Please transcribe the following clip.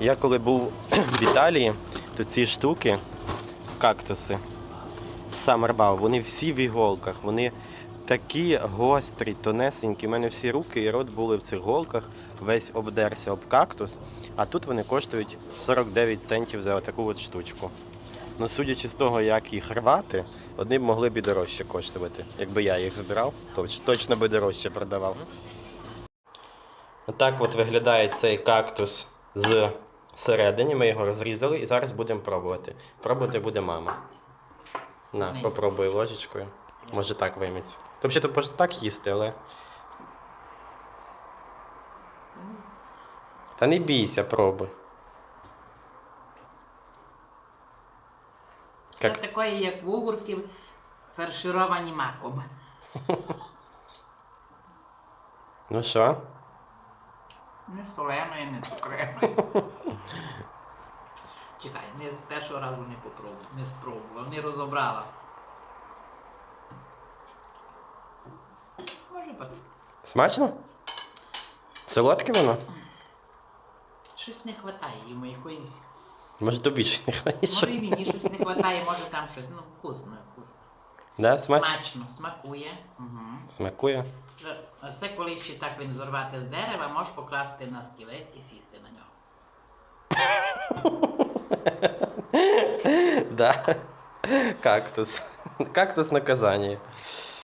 Я коли був в Італії, то ці штуки, кактуси, Самербау, вони всі в іголках, вони такі гострі, тонесенькі. У мене всі руки і рот були в цих голках, весь обдерся об кактус, а тут вони коштують 49 центів за таку от штучку. Ну, судячи з того, як їх рвати, вони б могли б і дорожче коштувати. Якби я їх збирав, то точно би дорожче продавав. Отак от виглядає цей кактус з середини. Ми його розрізали і зараз будемо пробувати. Пробувати буде мама. На, попробуй ложечкою. Може так вийметься. Тобто тут може так їсти, але. Та не бійся, пробуй. Це Як- таке, як в огурків, фаршировані маком. Ну що? Не соленої, не цукреної. Чекай, не з першого разу не попробував, не спробував, не розібрала. Може бути. Смачно? Солодке воно? Щось не вистачає йому якоїсь. Може тобі ще не Може і мені щось не вистачає, може там щось. Ну, вкусно, вкусно. Да, смач... Смачно, смакує. Угу. Смакує. Все це коли ще так він зорвати з дерева, можеш покласти на скілець і сісти на нього. Да. Кактус. Кактус наказання.